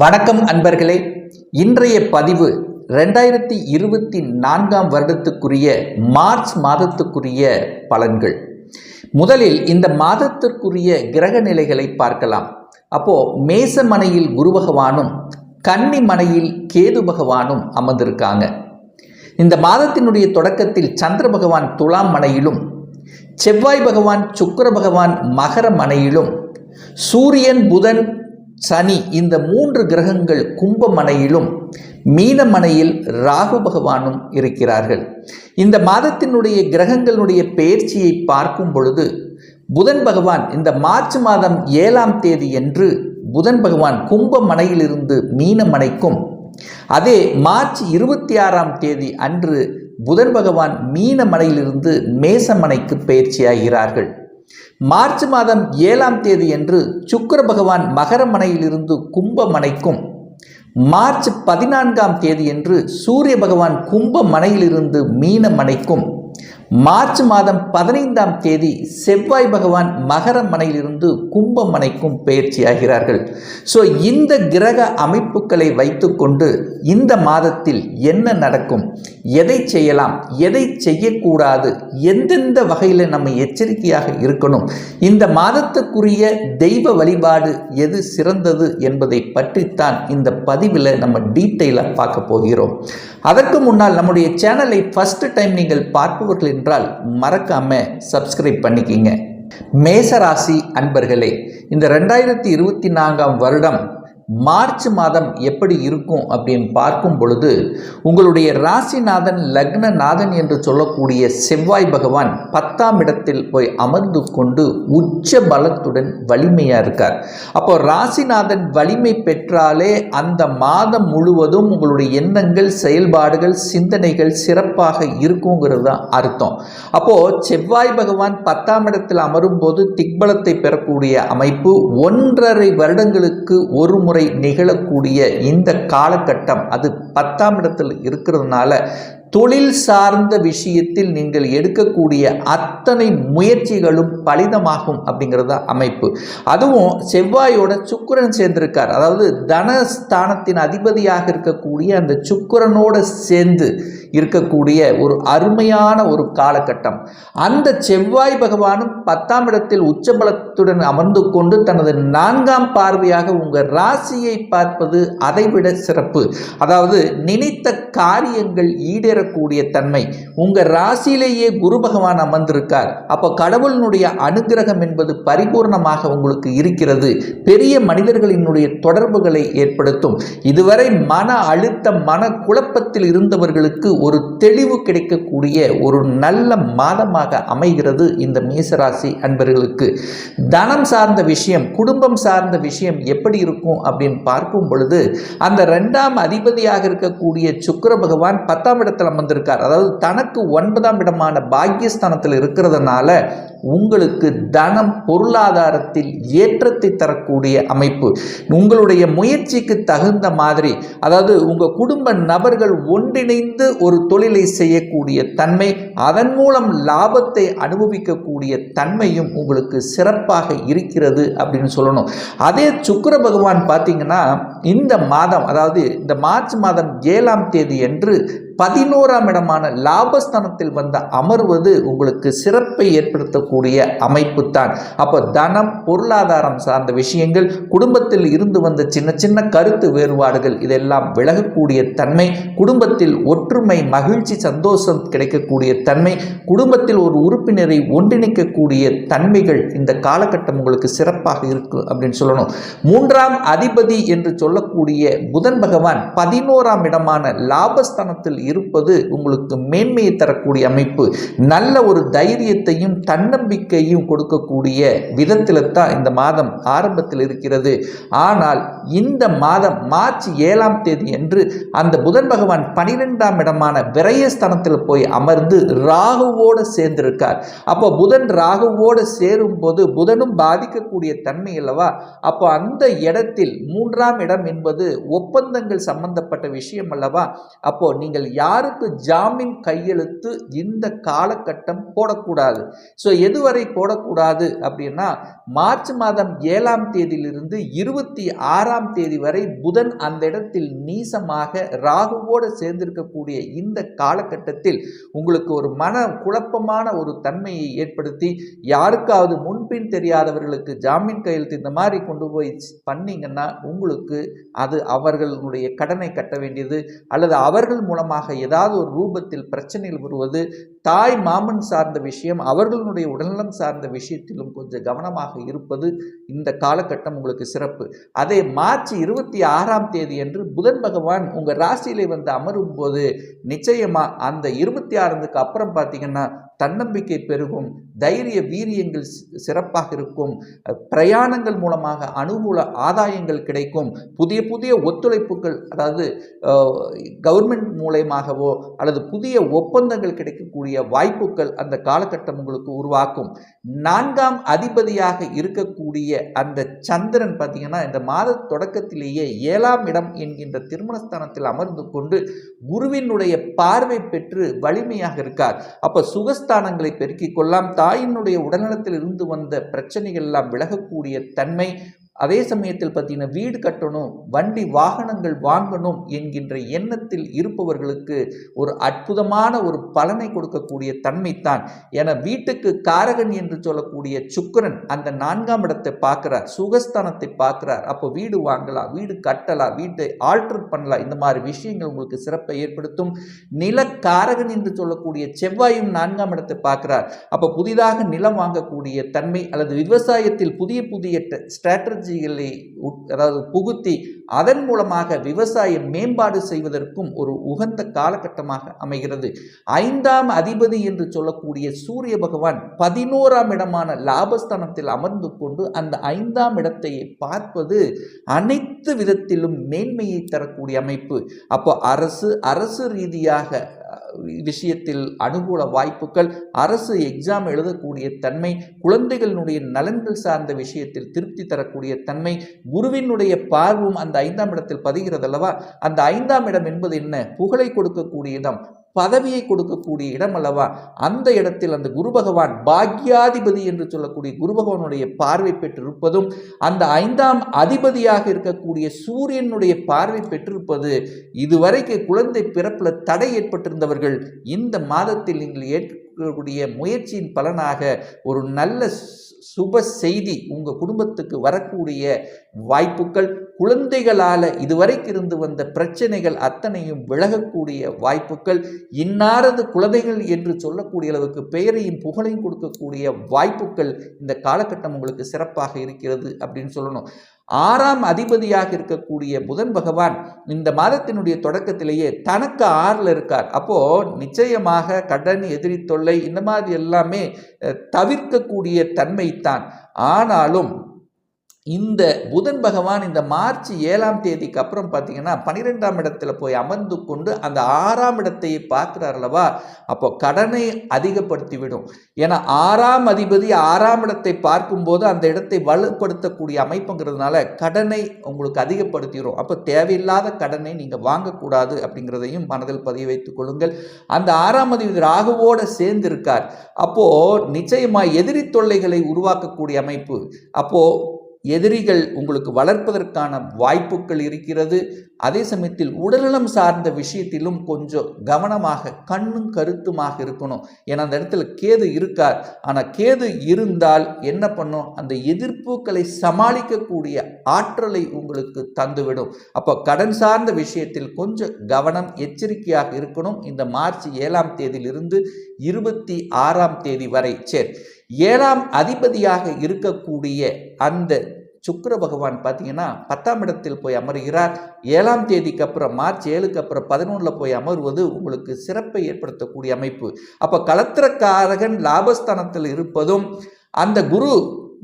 வணக்கம் அன்பர்களே. இன்றைய பதிவு ரெண்டாயிரத்தி இருபத்தி நான்காம் வருடத்துக்குரிய மார்ச் மாதத்துக்குரிய பலன்கள். முதலில் இந்த மாதத்திற்குரிய கிரக நிலைகளை பார்க்கலாம். அப்போ மேசமனையில் குரு பகவானும் கன்னி மனையில் கேது பகவானும் அமர்ந்திருக்காங்க. இந்த மாதத்தினுடைய தொடக்கத்தில் சந்திர பகவான் துலாம் மனையிலும் செவ்வாய் பகவான் சுக்கர பகவான் மகர மனையிலும் சூரியன் புதன் சனி இந்த மூன்று கிரகங்கள் கும்பமனையிலும் மீனமனையில் ராகு பகவானும் இருக்கிறார்கள். இந்த மாதத்தினுடைய கிரகங்களுடைய பெயர்ச்சியை பார்க்கும் பொழுது புதன் பகவான் இந்த மார்ச் மாதம் ஏழாம் தேதி என்று புதன் பகவான் கும்பமனையிலிருந்து மீனமனைக்கும். அதே மார்ச் இருபத்தி ஆறாம் தேதி அன்று புதன் பகவான் மீனமனையிலிருந்து மேசமனைக்கு பயிற்சியாகிறார்கள் மார்ச் மாதம் ஏழாம் தேதி என்று சுக்கர பகவான் மகரமனையிலிருந்து கும்பமனைக்கும். மார்ச் பதினான்காம் தேதி என்று சூரிய பகவான் கும்பமனையிலிருந்து மீனமனைக்கும். மார்ச் மாதம் பதினைந்தாம் தேதி செவ்வாய் பகவான் மகர மனையிலிருந்து கும்பமனைக்கும் பயிற்சியாகிறார்கள். ஸோ இந்த கிரக அமைப்புகளை வைத்துக்கொண்டு இந்த மாதத்தில் என்ன நடக்கும்? எதை செய்யலாம் எதை செய்யக்கூடாது எந்தெந்த வகையில் நம்ம எச்சரிக்கையாக இருக்கணும் இந்த மாதத்துக்குரிய தெய்வ வழிபாடு எது சிறந்தது என்பதை பற்றித்தான் இந்த பதிவில் நம்ம டீட்டெயிலாக பார்க்க போகிறோம். அதற்கு முன்னால் நம்முடைய சேனலை ஃபஸ்ட் டைம் நீங்கள் பார்ப்பவர்கள் என்றால் மறக்காம சப்ஸ்கிரைப் பண்ணிக்கிங்க. மேசராசி அன்பர்களே இந்த ரெண்டாயிரத்தி இருபத்தி நான்காம் வருடம் மார்ச் மாதம் எப்படி இருக்கும் அப்படின்னு பார்க்கும் பொழுது உங்களுடைய ராசிநாதன் லக்னநாதன் என்று சொல்லக்கூடிய செவ்வாய் பகவான் பத்தாம் இடத்தில் போய் அமர்ந்து கொண்டு உச்ச பலத்துடன் வலிமையாக இருக்கார். அப்போ ராசிநாதன் வலிமை பெற்றாலே அந்த மாதம் முழுவதும் உங்களுடைய எண்ணங்கள் செயல்பாடுகள் சிந்தனைகள் சிறப்பாக இருக்குங்கிறது தான் அர்த்தம். அப்போது செவ்வாய் பகவான் பத்தாம் இடத்தில் அமரும் போது திக்பலத்தை பெறக்கூடிய அமைப்பு ஒன்றரை வருடங்களுக்கு ஒரு முறை முறை நிகழக்கூடிய இந்த காலகட்டம் அது பத்தாம் இடத்தில் இருக்கிறதுனால தொழில் சார்ந்த விஷயத்தில் நீங்கள் எடுக்கக்கூடிய அத்தனை முயற்சிகளும் பலிதமாகும் அப்படிங்கிறது அமைப்பு. அதுவும் செவ்வாயோட சுக்கரன் சேர்ந்திருக்கார். அதாவது தனஸ்தானத்தின் அதிபதியாக இருக்கக்கூடிய அந்த சுக்கரனோட சேர்ந்து இருக்கக்கூடிய ஒரு அருமையான ஒரு காலகட்டம். அந்த செவ்வாய் பகவானும் பத்தாம் இடத்தில் உச்சபலத்துடன் அமர்ந்து கொண்டு தனது நான்காம் பார்வையாக உங்கள் ராசியை பார்ப்பது அதைவிட சிறப்பு. அதாவது நினைத்த காரியங்கள் ஈடேறக்கூடிய தன்மை. உங்கள் ராசியிலேயே குரு பகவான் அமர்ந்திருக்கார். அப்போ கடவுளினுடைய அனுகிரகம் என்பது பரிபூர்ணமாக உங்களுக்கு இருக்கிறது. பெரிய மனிதர்களினுடைய தொடர்புகளை ஏற்படுத்தும். இதுவரை மன அழுத்தம் மன குழப்பத்தில் இருந்தவர்களுக்கு ஒரு தெளிவு கிடைக்கக்கூடிய ஒரு நல்ல மாதமாக அமைகிறது இந்த மேசராசி அன்பர்களுக்கு. தனம் சார்ந்த விஷயம் குடும்பம் சார்ந்த விஷயம் எப்படி இருக்கும் அப்படின்னு பார்க்கும் பொழுது அந்த ரெண்டாம் அதிபதியாக இருக்கக்கூடிய சுக்கர பகவான் பத்தாம் இடத்தில் அமர்ந்திருக்கார். அதாவது தனக்கு ஒன்பதாம் இடமான பாக்கியஸ்தானத்தில் இருக்கிறதுனால உங்களுக்கு தனம் பொருளாதாரத்தில் ஏற்றத்தை தரக்கூடிய அமைப்பு. உங்களுடைய முயற்சிக்கு தகுந்த மாதிரி அதாவது உங்கள் குடும்ப நபர்கள் ஒன்றிணைந்து ஒரு ஒரு தொழிலை செய்யக்கூடிய தன்மை அதன் மூலம் லாபத்தை அனுபவிக்கக்கூடிய தன்மையும் உங்களுக்கு சிறப்பாக இருக்கிறது அப்படின்னு சொல்லணும். அதே சுக்கர பகவான் பார்த்தீங்கன்னா இந்த மாதம் அதாவது இந்த மார்ச் மாதம் ஏழாம் தேதி என்று பதினோராம் இடமான லாபஸ்தானத்தில் வந்த அமர்வது உங்களுக்கு சிறப்பை ஏற்படுத்தக்கூடிய அமைப்பு தான் அப்போ தனம் பொருளாதாரம் சார்ந்த விஷயங்கள் குடும்பத்தில் இருந்து வந்த சின்ன சின்ன கருத்து வேறுபாடுகள் இதெல்லாம் விலகக்கூடிய தன்மை குடும்பத்தில் ஒற்றுமை மகிழ்ச்சி சந்தோஷம் கிடைக்கக்கூடிய தன்மை குடும்பத்தில் ஒரு உறுப்பினரை ஒன்றிணைக்கக்கூடிய தன்மைகள் இந்த காலகட்டம் உங்களுக்கு சிறப்பாக இருக்கும் அப்படின்னு சொல்லணும். மூன்றாம் அதிபதி என்று சொல்லக்கூடிய புதன் பகவான் பதினோராம் இடமான லாபஸ்தானத்தில் இருப்பது உங்களுக்கு மேன்மையை தரக்கூடிய அமைப்பு. நல்ல ஒரு தைரியத்தையும் தன்னம்பிக்கையும் கொடுக்கக்கூடிய விதத்தில் தான் இந்த மாதம் ஆரம்பத்தில் இருக்கிறது. ஆனால் இந்த மாதம் மார்ச் ஏழாம் தேதி என்று அந்த புதன் பகவான் பனிரெண்டாம் இடமான விரயஸ்தானத்தில் போய் அமர்ந்து ராகுவோடு சேர்ந்திருக்கார். அப்போ புதன் ராகுவோடு சேரும் போது புதனும் பாதிக்கக்கூடிய தன்மை அல்லவா? அப்போ அந்த இடத்தில் மூன்றாம் இடம் என்பது ஒப்பந்தங்கள் சம்பந்தப்பட்ட விஷயம் அல்லவா? அப்போ நீங்கள் யாருக்கு ஜாமீன் கையெழுத்து இந்த காலகட்டம் போடக்கூடாது. ஸோ எதுவரை போடக்கூடாது அப்படின்னா மார்ச் மாதம் ஏழாம் தேதியிலிருந்து இருபத்தி ஆறாம் தேதி வரை புதன் அந்த இடத்தில் நீசமாக ராகுவோடு சேர்ந்திருக்கக்கூடிய இந்த காலகட்டத்தில் உங்களுக்கு ஒரு மன குழப்பமான ஒரு தன்மையை ஏற்படுத்தி யாருக்காவது முன்பின் தெரியாதவர்களுக்கு ஜாமீன் கையெழுத்து இந்த மாதிரி கொண்டு போய் பண்ணிங்கன்னா உங்களுக்கு அது அவர்களுடைய கடனை கட்ட வேண்டியது அல்லது அவர்கள் மூலமாக ஏதாவது ஒரு ரூபத்தில் பிரச்சனைகள் வருவது தாய் மாமன் சார்ந்த விஷயம் அவர்களுடைய உடல்நலம் சார்ந்த விஷயத்திலும் கொஞ்சம் கவனமாக இருப்பது இந்த காலகட்டம் உங்களுக்கு சிறப்பு. அதே மார்ச் இருபத்தி ஆறாம் தேதி அன்று புதன் பகவான் உங்கள் ராசியிலே வந்து அமரும் போது நிச்சயமாக அந்த இருபத்தி ஆறுக்கு அப்புறம் பார்த்தீங்கன்னா தன்னம்பிக்கை பெருகும் தைரிய வீரியங்கள் சிறப்பாக இருக்கும் பிரயாணங்கள் மூலமாக அனுகூல ஆதாயங்கள் கிடைக்கும் புதிய புதிய ஒத்துழைப்புகள் அதாவது கவர்மெண்ட் மூலயமாகவோ அல்லது புதிய ஒப்பந்தங்கள் கிடைக்கக்கூடிய வாய்ப்புகள் அந்த காலகட்டம் உங்களுக்கு உருவாக்கும். நான்காம் அதிபதியாக இருக்கக்கூடிய அந்த சந்திரன் பார்த்தீங்கன்னா இந்த மாத தொடக்கத்திலேயே ஏழாம் இடம் என்கின்ற திருமணஸ்தானத்தில் அமர்ந்து கொண்டு குருவினுடைய பார்வை பெற்று வலிமையாக இருக்கார். அப்போ சுகஸ்த சுகஸ்தானங்களை பெருக்கிக் கொள்ளலாம் தாயினுடைய உடல்நலத்தில் இருந்து வந்த பிரச்சனைகள் எல்லாம் விலகக்கூடிய தன்மை அதே சமயத்தில் பார்த்தீங்கன்னா வீடு கட்டணும் வண்டி வாகனங்கள் வாங்கணும் என்கின்ற எண்ணத்தில் இருப்பவர்களுக்கு ஒரு அற்புதமான ஒரு பலனை கொடுக்கக்கூடிய தன்மைத்தான். என வீட்டுக்கு காரகன் என்று சொல்லக்கூடிய சுக்கரன் அந்த நான்காம் இடத்தை பார்க்குறார் சுகஸ்தானத்தை பார்க்குறார். அப்போ வீடு வாங்கலாம் வீடு கட்டலாம் வீட்டை ஆல்டர் பண்ணலாம். இந்த மாதிரி விஷயங்கள் உங்களுக்கு சிறப்பை ஏற்படுத்தும். நிலக்காரகன் என்று சொல்லக்கூடிய செவ்வாயும் நான்காம் இடத்தை பார்க்குறார். அப்போ புதிதாக நிலம் வாங்கக்கூடிய தன்மை அல்லது விவசாயத்தில் புதிய புதிய ஸ்ட்ராட்டஜி எனர்ஜிகளை அதாவது புகுத்தி அதன் மூலமாக விவசாயம் மேம்பாடு செய்வதற்கும் ஒரு உகந்த காலகட்டமாக அமைகிறது. ஐந்தாம் அதிபதி என்று சொல்லக்கூடிய சூரிய பகவான் பதினோராம் இடமான லாபஸ்தானத்தில் அமர்ந்து கொண்டு அந்த ஐந்தாம் இடத்தை பார்ப்பது அனைத்து விதத்திலும் மேன்மையை தரக்கூடிய அமைப்பு. அப்போ அரசு அரசு ரீதியாக விஷயத்தில் அனுகூல வாய்ப்புகள் அரசு எக்ஸாம் எழுதக்கூடிய தன்மை குழந்தைகளினுடைய நலன்கள் சார்ந்த விஷயத்தில் திருப்தி தரக்கூடிய தன்மை குருவினுடைய பார்வும் அந்த ஐந்தாம் இடத்தில் பதிகிறது அல்லவா அந்த ஐந்தாம் இடம் என்பது என்ன? புகழை கொடுக்கக்கூடிய இடம். பதவியை கொடுக்கக்கூடிய இடம் அல்லவா? அந்த இடத்தில் அந்த குரு பகவான் பாக்யாதிபதி என்று சொல்லக்கூடிய குரு பகவானுடைய பார்வை பெற்றிருப்பதும் அந்த ஐந்தாம் அதிபதியாக இருக்கக்கூடிய சூரியனுடைய பார்வை பெற்றிருப்பது இதுவரைக்கு குழந்தை பிறப்பில் தடை ஏற்பட்டிருந்தவர்கள் இந்த மாதத்தில் நீங்கள் இருக்கக்கூடிய முயற்சியின் பலனாக ஒரு நல்ல சுப செய்தி உங்கள் குடும்பத்துக்கு வரக்கூடிய வாய்ப்புகள் குழந்தைகளால் இதுவரைக்கு இருந்து வந்த பிரச்சனைகள் அத்தனையும் விலகக்கூடிய வாய்ப்புகள் இன்னாரது குழந்தைகள் என்று சொல்லக்கூடிய அளவுக்கு பெயரையும் புகழையும் கொடுக்கக்கூடிய வாய்ப்புகள் இந்த காலகட்டம் உங்களுக்கு சிறப்பாக இருக்கிறது அப்படின்னு சொல்லணும். ஆறாம் அதிபதியாக இருக்கக்கூடிய புதன் பகவான் இந்த மாதத்தினுடைய தொடக்கத்திலேயே தனக்கு ஆறில் இருக்கார். அப்போ நிச்சயமாக கடன் எதிரி தொல்லை இந்த மாதிரி எல்லாமே தவிர்க்கக்கூடிய தன்மைத்தான் ஆனாலும் இந்த புதன் பகவான் இந்த மார்ச் ஏழாம் தேதிக்கு அப்புறம் பார்த்தீங்கன்னா பன்னிரெண்டாம் இடத்துல போய் அமர்ந்து கொண்டு அந்த ஆறாம் இடத்தை பார்க்கிறார் அல்லவா? அப்போ கடனை அதிகப்படுத்திவிடும். ஏன்னா ஆறாம் அதிபதி ஆறாம் இடத்தை பார்க்கும்போது அந்த இடத்தை வலுப்படுத்தக்கூடிய அமைப்புங்கிறதுனால கடனை உங்களுக்கு அதிகப்படுத்திடும் அப்போ தேவையில்லாத கடனை நீங்கள் வாங்கக்கூடாது அப்படிங்கிறதையும் மனதில் பதிய வைத்துக் கொள்ளுங்கள். அந்த ஆறாம் அதிபதி ராகுவோடு சேர்ந்து இருக்கார் நிச்சயமாக எதிரி தொல்லைகளை உருவாக்கக்கூடிய அமைப்பு. அப்போது எதிரிகள் உங்களுக்கு வளர்ப்பதற்கான வாய்ப்புகள் இருக்கிறது. அதே சமயத்தில் உடல்நலம் சார்ந்த விஷயத்திலும் கொஞ்சம் கவனமாக கண்ணும் கருத்துமாக இருக்கணும். ஏன்னா அந்த இடத்துல கேது இருக்கார். ஆனால் கேது இருந்தால் என்ன பண்ணும்? அந்த எதிர்ப்புகளை சமாளிக்கக்கூடிய ஆற்றலை உங்களுக்கு தந்துவிடும். அப்போ கடன் சார்ந்த விஷயத்தில் கொஞ்சம் கவனம் எச்சரிக்கையாக இருக்கணும். இந்த மார்ச் ஏழாம் தேதியிலிருந்து இருபத்தி ஆறாம் தேதி வரை. சரி. ஏழாம் அதிபதியாக இருக்கக்கூடிய அந்த சுக்கர பகவான் பார்த்தீங்கன்னா பத்தாம் இடத்தில் போய் அமர்கிறார். ஏழாம் தேதிக்கு அப்புறம் மார்ச் ஏழுக்கு அப்புறம் பதினொன்றில் போய் அமர்வது உங்களுக்கு சிறப்பை ஏற்படுத்தக்கூடிய அமைப்பு. அப்போ களத்திரக்காரகன் லாபஸ்தானத்தில் இருப்பதும் அந்த குரு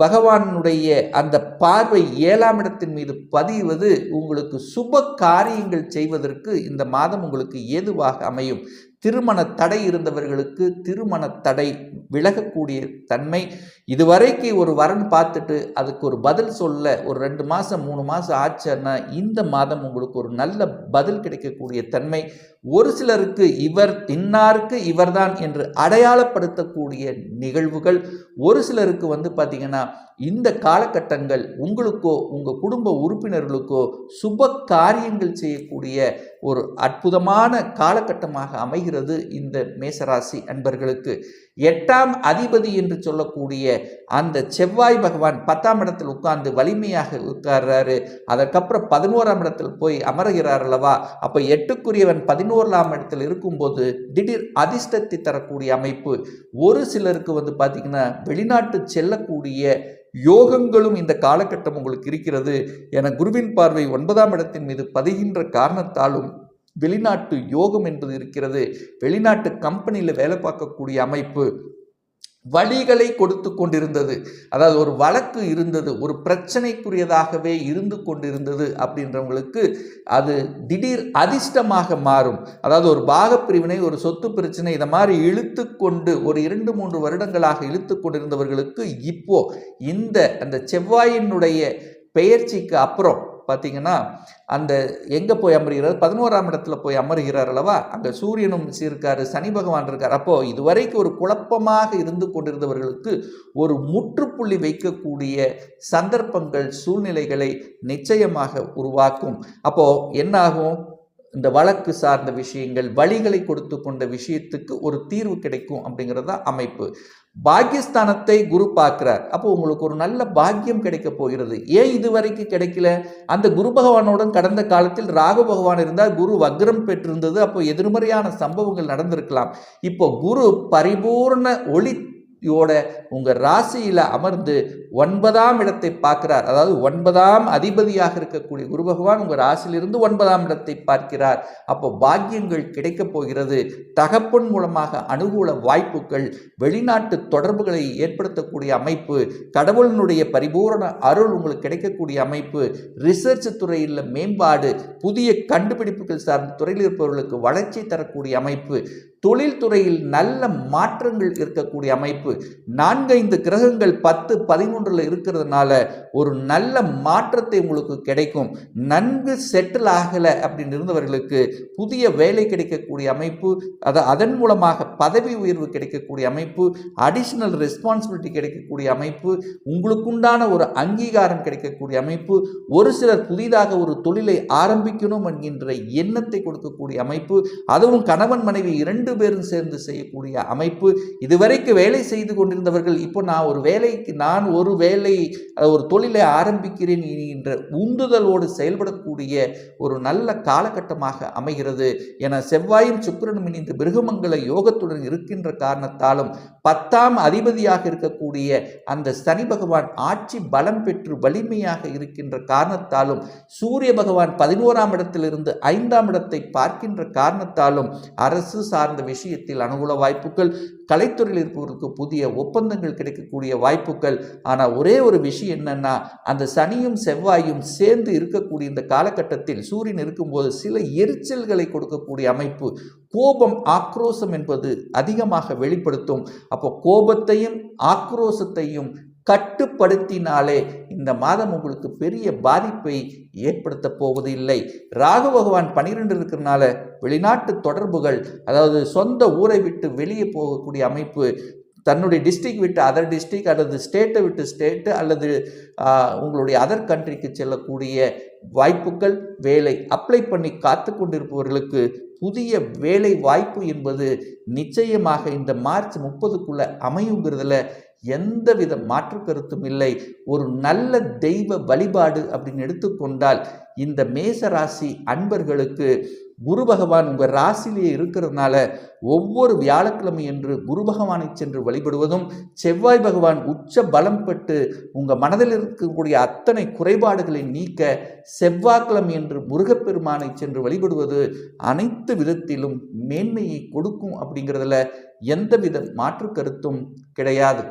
பகவானுடைய அந்த பார்வை ஏழாம் இடத்தின் மீது பதிவது உங்களுக்கு சுப காரியங்கள் செய்வதற்கு இந்த மாதம் உங்களுக்கு ஏதுவாக அமையும். திருமண தடை இருந்தவர்களுக்கு திருமண தடை விலகக்கூடிய தன்மை இதுவரைக்கு ஒரு வரன் பார்த்துட்டு அதுக்கு ஒரு பதில் சொல்ல ஒரு ரெண்டு மாதம் மூணு மாதம் ஆச்சுன்னா இந்த மாதம் உங்களுக்கு ஒரு நல்ல பதில் கிடைக்கக்கூடிய தன்மை ஒரு சிலருக்கு இவர் இன்னாருக்கு இவர்தான் என்று அடையாளப்படுத்தக்கூடிய நிகழ்வுகள். ஒரு சிலருக்கு வந்து பார்த்திங்கன்னா இந்த காலகட்டங்கள் உங்களுக்கோ உங்கள் குடும்ப உறுப்பினர்களுக்கோ சுப காரியங்கள் செய்யக்கூடிய ஒரு அற்புதமான காலகட்டமாக அமைகிறது இந்த மேசராசி அன்பர்களுக்கு. எட்டாம் அதிபதி என்று சொல்லக்கூடிய அந்த செவ்வாய் பகவான் பத்தாம் இடத்தில் உட்கார்ந்து வலிமையாக உட்கார்றாரு. அதற்கப்புறம் பதினோராம் இடத்தில் போய் அமருகிறார் அல்லவா? அப்போ எட்டுக்குரியவன் பதினோராம் இடத்தில் இருக்கும்போது திடீர் அதிர்ஷ்டத்தை தரக்கூடிய அமைப்பு. ஒரு சிலருக்கு வந்து பார்த்திங்கன்னா வெளிநாட்டு செல்லக்கூடிய யோகங்களும் இந்த காலகட்டம் உங்களுக்கு இருக்கிறது. என குருவின் பார்வை ஒன்பதாம் இடத்தின் மீது பதிகின்ற காரணத்தாலும் வெளிநாட்டு யோகம் என்பது இருக்கிறது. வெளிநாட்டு கம்பெனியில் வேலை பார்க்கக்கூடிய அமைப்பு வழிகளை கொடுத்து கொண்டிருந்தது. அதாவது ஒரு வழக்கு இருந்தது ஒரு பிரச்சனைக்குரியதாகவே இருந்து கொண்டிருந்தது அப்படின்றவங்களுக்கு அது திடீர் அதிர்ஷ்டமாக மாறும். அதாவது ஒரு பாகப்பிரிவினை ஒரு சொத்து பிரச்சனை இதை மாதிரி இழுத்து கொண்டு ஒரு இரண்டு மூன்று வருடங்களாக இழுத்து கொண்டிருந்தவர்களுக்கு இப்போ இந்த அந்த செவ்வாயினுடைய பெயர்ச்சிக்கு அப்புறம் பார்த்தீங்கன்னா அந்த எங்கே போய் அமர்கிறார்? பதினோராம் இடத்துல போய் அமர்கிறார் அல்லவா? அங்கே சூரியனும் இருக்காரு சனி பகவான் இருக்கார். அப்போது இதுவரைக்கும் ஒரு குழப்பமாக இருந்து கொண்டிருந்தவர்களுக்கு ஒரு முற்றுப்புள்ளி வைக்கக்கூடிய சந்தர்ப்பங்கள் சூழ்நிலைகளை நிச்சயமாக உருவாக்கும். அப்போது என்னாகும்? இந்த வழக்கு சார்ந்த விஷயங்கள் வழிகளை கொடுத்து கொண்ட விஷயத்துக்கு ஒரு தீர்வு கிடைக்கும் அப்படிங்கிறது தான் அமைப்பு. பாக்கியஸ்தானத்தை குரு பார்க்கிறார். அப்போ உங்களுக்கு ஒரு நல்ல பாக்கியம் கிடைக்க போகிறது. ஏன் இதுவரைக்கும் கிடைக்கல? அந்த குரு பகவானுடன் கடந்த காலத்தில் ராகு பகவான் இருந்தால் குரு வக்ரம் பெற்றிருந்தது. அப்போ எதிர்மறையான சம்பவங்கள் நடந்திருக்கலாம். இப்போ குரு பரிபூர்ண ஒளி யோட உங்கள் ராசியில் அமர்ந்து ஒன்பதாம் இடத்தை பார்க்கிறார். அதாவது ஒன்பதாம் அதிபதியாக இருக்கக்கூடிய குரு பகவான் உங்கள் ராசியிலிருந்து ஒன்பதாம் இடத்தை பார்க்கிறார். அப்போ பாக்கியங்கள் கிடைக்கப் போகிறது. தகப்பன் மூலமாக அனுகூல வாய்ப்புகள் வெளிநாட்டு தொடர்புகளை ஏற்படுத்தக்கூடிய அமைப்பு கடவுளினுடைய பரிபூரண அருள் உங்களுக்கு கிடைக்கக்கூடிய அமைப்பு ரிசர்ச் துறையில் மேம்பாடு புதிய கண்டுபிடிப்புகள் சார்ந்த துறையில் இருப்பவர்களுக்கு வளர்ச்சி தரக்கூடிய அமைப்பு தொழில்துறையில் நல்ல மாற்றங்கள் இருக்கக்கூடிய அமைப்பு நான் நான்கைந்து கிரகங்கள் பத்து பதிமூன்றில் இருக்கிறதுனால ஒரு நல்ல மாற்றத்தை உங்களுக்கு கிடைக்கும். நன்கு செட்டில் ஆகலை அப்படின்னு இருந்தவர்களுக்கு புதிய வேலை கிடைக்கக்கூடிய அமைப்பு அதை அதன் மூலமாக பதவி உயர்வு கிடைக்கக்கூடிய அமைப்பு அடிஷ்னல் ரெஸ்பான்சிபிலிட்டி கிடைக்கக்கூடிய அமைப்பு உங்களுக்குண்டான ஒரு அங்கீகாரம் கிடைக்கக்கூடிய அமைப்பு ஒரு சிலர் புதிதாக ஒரு தொழிலை ஆரம்பிக்கணும் என்கின்ற எண்ணத்தை கொடுக்கக்கூடிய அமைப்பு அதுவும் கணவன் மனைவி இரண்டு பேரும் சேர்ந்து செய்யக்கூடிய அமைப்பு. இதுவரைக்கும் வேலை செய்து கொண்டிருந்தவர்கள் இப்போ நான் ஒரு வேலைக்கு நான் ஒரு வேலை ஒரு தொழிலை ஆரம்பிக்கிறேன் என்ற உந்துதலோடு செயல்படக்கூடிய ஒரு நல்ல காலகட்டமாக அமைகிறது. என செவ்வாயும் சுக்கிரனும் இணைந்து மிருகமங்கல யோகத்துடன் இருக்கின்ற காரணத்தாலும் பத்தாம் அதிபதியாக இருக்கக்கூடிய அந்த சனி பகவான் ஆட்சி பலம் பெற்று வலிமையாக இருக்கின்ற காரணத்தாலும் சூரிய பகவான் பதினோராம் இடத்திலிருந்து ஐந்தாம் இடத்தை பார்க்கின்ற காரணத்தாலும் அரசு சார்ந்த சார்ந்த விஷயத்தில் அனுகூல வாய்ப்புகள் கலைத்துறையில் இருப்பவர்களுக்கு புதிய ஒப்பந்தங்கள் கிடைக்கக்கூடிய வாய்ப்புகள். ஆனால் ஒரே ஒரு விஷயம் என்னன்னா அந்த சனியும் செவ்வாயும் சேர்ந்து இருக்கக்கூடிய இந்த காலகட்டத்தில் சூரியன் இருக்கும்போது சில எரிச்சல்களை கொடுக்கக்கூடிய அமைப்பு கோபம் ஆக்ரோசம் என்பது அதிகமாக வெளிப்படுத்தும். அப்போ கோபத்தையும் ஆக்ரோசத்தையும் கட்டுப்படுத்தினாலே இந்த மாதம் உங்களுக்கு பெரிய பாதிப்பை ஏற்படுத்த போவது இல்லை ராகு பகவான் பனிரெண்டு இருக்கிறனால வெளிநாட்டு தொடர்புகள் அதாவது சொந்த ஊரை விட்டு வெளியே போகக்கூடிய அமைப்பு தன்னுடைய டிஸ்ட்ரிக் விட்டு அதர் டிஸ்ட்ரிக் அல்லது ஸ்டேட்டை விட்டு ஸ்டேட்டு அல்லது உங்களுடைய அதர் கண்ட்ரிக்கு செல்லக்கூடிய வாய்ப்புகள் வேலை அப்ளை பண்ணி காத்து கொண்டிருப்பவர்களுக்கு புதிய வேலை வாய்ப்பு என்பது நிச்சயமாக இந்த மார்ச் முப்பதுக்குள்ளே அமையுங்கிறதுல எந்தவித மாற்று கருத்தும் இல்லை. ஒரு நல்ல தெய்வ வழிபாடு அப்படின்னு எடுத்துக்கொண்டால் இந்த மேச ராசி அன்பர்களுக்கு குரு பகவான் உங்கள் ராசிலேயே இருக்கிறதுனால ஒவ்வொரு வியாழக்கிழமை என்று குரு பகவானை சென்று வழிபடுவதும் செவ்வாய் பகவான் உச்ச பலம் பெற்று உங்கள் மனதில் இருக்கக்கூடிய அத்தனை குறைபாடுகளை நீக்க செவ்வாய்க்கிழமை என்று முருகப்பெருமானை சென்று வழிபடுவது அனைத்து விதத்திலும் மேன்மையை கொடுக்கும் அப்படிங்கிறதுல எந்தவித மாற்று கருத்தும் கிடையாது.